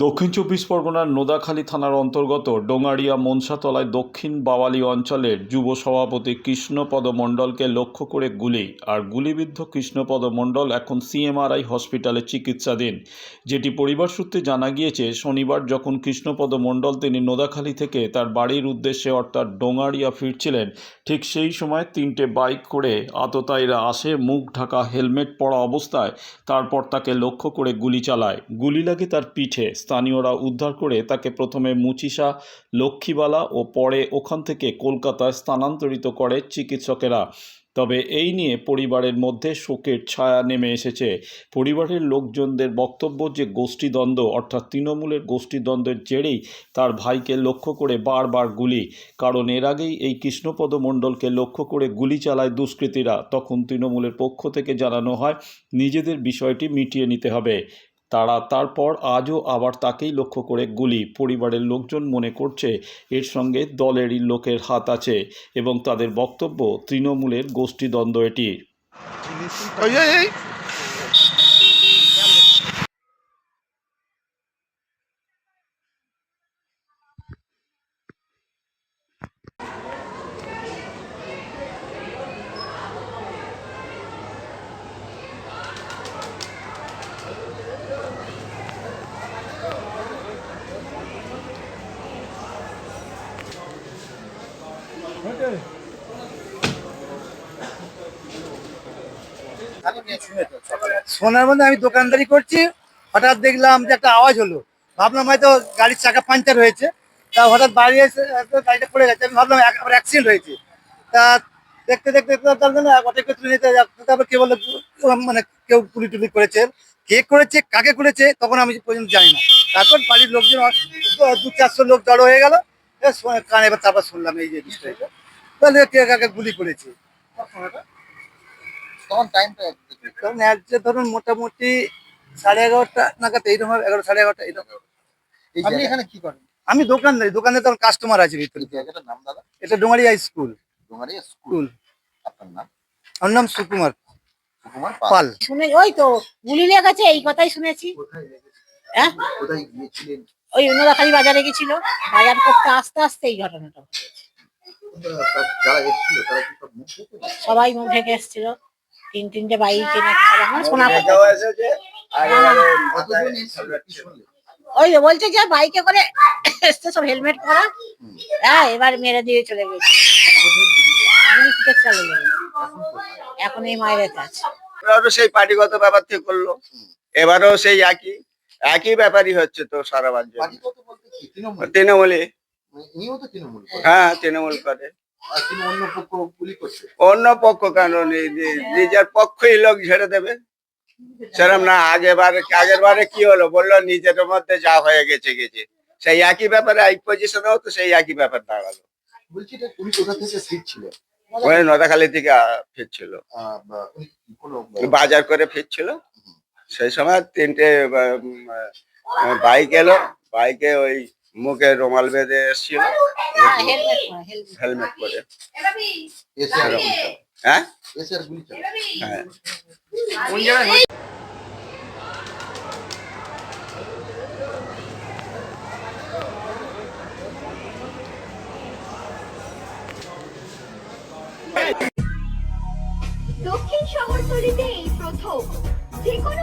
দক্ষিণ চব্বিশ পরগনার নোদাখালী থানার অন্তর্গত ডোঙারিয়া মনসাতলায় দক্ষিণ বাওয়ালি অঞ্চলের যুব সভাপতি কৃষ্ণপদ মণ্ডলকে লক্ষ্য করে গুলি, আর গুলিবিদ্ধ কৃষ্ণপদ মণ্ডল এখন সিএমআরআই হসপিটালে চিকিৎসাধীন। যেটি পরিবার সূত্রে জানা গিয়েছে, শনিবার যখন কৃষ্ণপদ মণ্ডল তিনি নোদাখালী থেকে তার বাড়ির উদ্দেশ্যে অর্থাৎ ডোঙারিয়া ফিরছিলেন, ঠিক সেই সময় তিনটে বাইক করে আততায়ীরা আসে মুখ ঢাকা হেলমেট পরা অবস্থায়, তারপর তাকে লক্ষ্য করে গুলি চালায়। গুলি লাগে তার পিঠে স্থানীয়রা উদ্ধার করে তাকে প্রথমে মুচিসা, লক্ষ্মীবালা ও পরে ওখান থেকে কলকাতায় স্থানান্তরিত করে চিকিৎসকেরা। তবে এই নিয়ে পরিবারের মধ্যে শোকের ছায়া নেমে এসেছে। পরিবারের লোকজনদের বক্তব্য যে গোষ্ঠীদ্বন্দ্ব, অর্থাৎ তৃণমূলের গোষ্ঠীদ্বন্দ্বের জেরেই তার ভাইকে লক্ষ্য করে বারবার গুলি। কারণ এর আগেই এই কৃষ্ণপদ মণ্ডলকে লক্ষ্য করে গুলি চালায় দুষ্কৃতীরা। তখন তৃণমূলের পক্ষ থেকে জানানো হয়, নিজেদের বিষয়টি মিটিয়ে নিতে হবে। তারা তারপর আজও আবার তাকেই লক্ষ্য করে গুলি। পরিবারের লোকজন মনে করছে এর সঙ্গে দলেরই লোকের হাত আছে এবং তাদের বক্তব্য তৃণমূলের গোষ্ঠীদ্বন্দ্ব এটি শোনার মধ্যে আমি দোকানদারি করছি, হঠাৎ দেখলাম যে একটা আওয়াজ হলো। ভাবলাম হয়তো গাড়ির চাকা পাঞ্চার হয়েছে। তা হঠাৎ বাড়ি এসে গাড়িটা পড়ে গেছে, আমি ভাবলাম আবার অ্যাক্সিডেন্ট হয়েছে। তা দেখতে দেখতে তাহলে না অটোকে তুলে নিতে তারপর কে বলে মানে কেউ পুলি টুলি করেছে, কে করেছে, কাকে করেছে, তখন আমি পর্যন্ত জানি না। তারপর বাড়ির লোকজন দু- চারশো লোক জড়ো হয়ে গেল। কানে এবার তারপর শুনলাম এই যে বিষয়টা। তাহলে কে কাকে গুলি করেছে। তখন টাইমটা ধরুন মোটামুটি সাড়ে এগারোটা নাগাদ এইরকম হবে, এগারো সাড়ে এগারোটা এইরকম আপনি এখানে কি করেন? আমি দোকানদারি দোকানে তখন কাস্টমার আছে ভিতরে। নাম দাদা? এটা স্কুল ডোঙারিয়া স্কুল স্কুল। আপনার নাম? আমার নাম সুকুমার সুকুমার পাল। শুনে ওই তো গুলি লেগেছে এই কথাই শুনেছি। হ্যাঁ? কোথায় গিয়েছিলেন? ওই নোদাখালি বাজারে গেছিল বাজার করতে আস্তে আস্তে এই ঘটনাটা? সবাই মুখ ঢেকে এসেছিল। তিন তিনটে বাইকে নাকি শোনা শুনলে? ওই বলছে যে বাইকে করে এসছে সব হেলমেট পরা। হ্যাঁ এবার মেরে দিয়ে চলে গেছে। এখন এই মায়ের কাছে সেই পার্টিগত ব্যাপার থেকে করল। এবারও সেই একই। একই ব্যাপারই হচ্ছে তো সারা রাজ্যে? তৃণমূল? মানে। হ্যাঁ তৃণমূল করে। অন্য পক্ষ কেন নি- নিজের পক্ষই লোক ঝেড়ে দেবে। সেরকম না আগের বারে আগের বারে কি হলো? বলল নিজের মধ্যে যা হয়ে গেছে গেছে। সেই একই ব্যাপারে এই পজিশনেও তো সেই একই ব্যাপার দাঁড়াল। বলছি এটা উনি কোথা থেকে ফিরছিলেন? ওই নদাখালী থেকে ফিরছিল। বাজার করে ফিরছিল। সেই সময় তিনটে বাইক এলো বাইকে ওই মুখে রুমাল বেঁধে এসছিল। হেলমেট পরা। হেলমেট হেলমেট পরে। হ্যাঁ। হ্যাঁ। দক্ষিণ শহরতলিতে এই প্রথম যে কোনো